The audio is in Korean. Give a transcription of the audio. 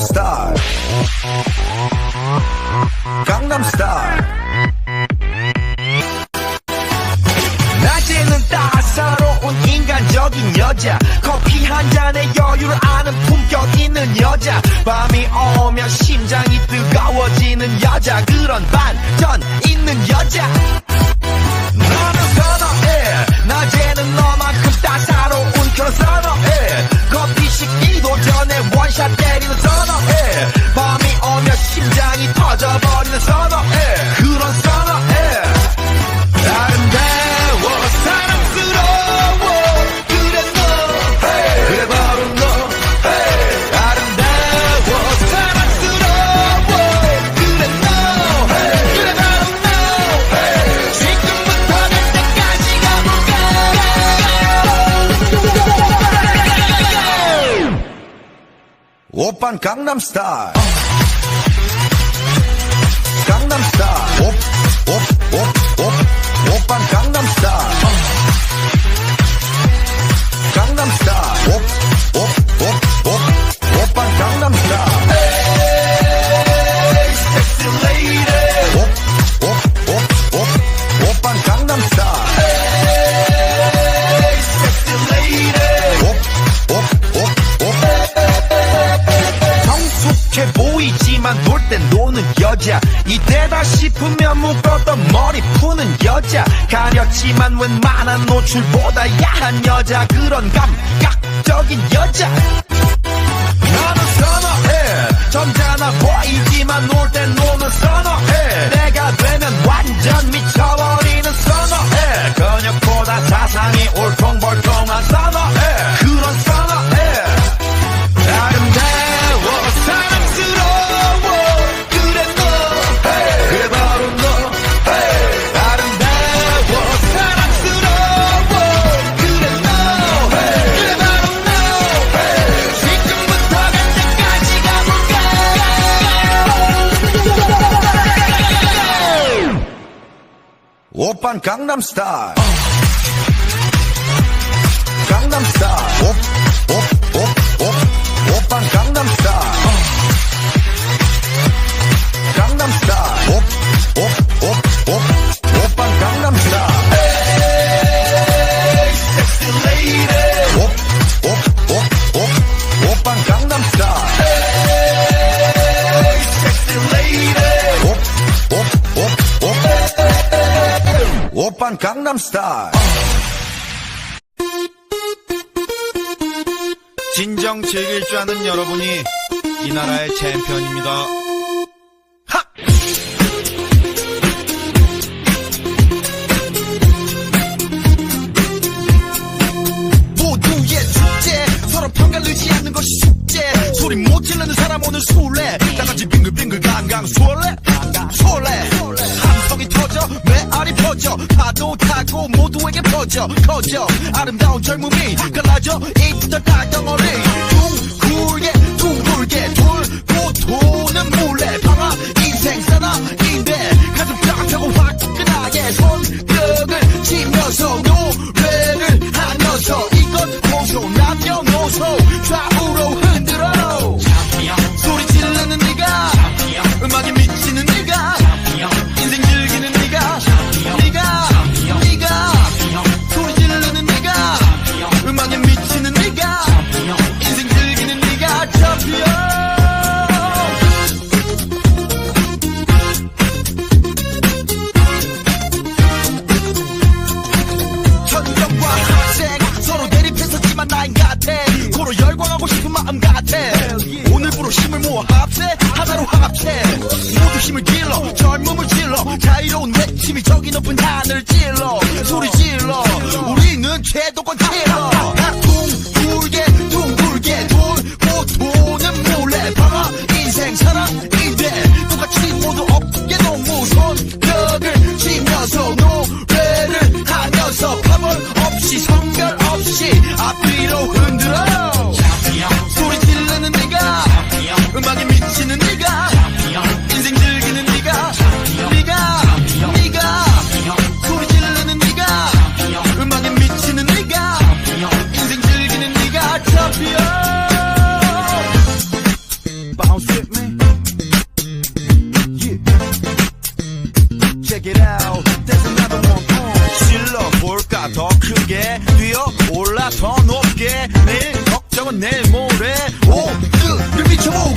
Style. Gangnam Style. 낮에는 따사로운 인간적인 여자. 커피 한 잔에 여유를 아는 품격 있는 여자. 밤이 오면 심장이 뜨거워지는 여자. 그런 반전 있는 여자. 너는 선어해. 낮에는 너만큼 따사로운 그런 선어해. 커피 식기도 전에 원샷 때 오빤 강남 스타일 강남 스타일 옵옵옵옵 오빤 강남 스타일 강남 스타일 옵옵옵옵 오빤 강남 스타일 묶었던 머리 푸는 여자. 가렸지만 웬만한 노출보다 야한 여자. 그런 감각적인 여자. 나는 선어해. 점잖아 보이지만 놀땐 노는 오빤 강남 스타일 강남 스타일 옵옵옵옵 오빤 강남 오빤 강남스타일 진정 즐길 줄 아는 여러분이 이 나라의 챔피언입니다. 소리 못 지르는 사람 오늘 술래. 나같이 빙글빙글 강강 술래. 술래 메아리 퍼져. 파도 타고 모두에게 퍼져. 커져. 아름다운 젊음이 갈라져. 이쁘던 땅덩어리. 둥글게 둥글게 돌고 도는 모두 힘을 길러 젊음을 질러 자유로운 외침이 저기 높은 하늘 찔러 소리 질러. 우리는 최도 check it out. There's another one on. 실러볼까 더 크게 뛰어 올라 더 높게 내 걱정은 내 모래. 오, 으, 미쳐보.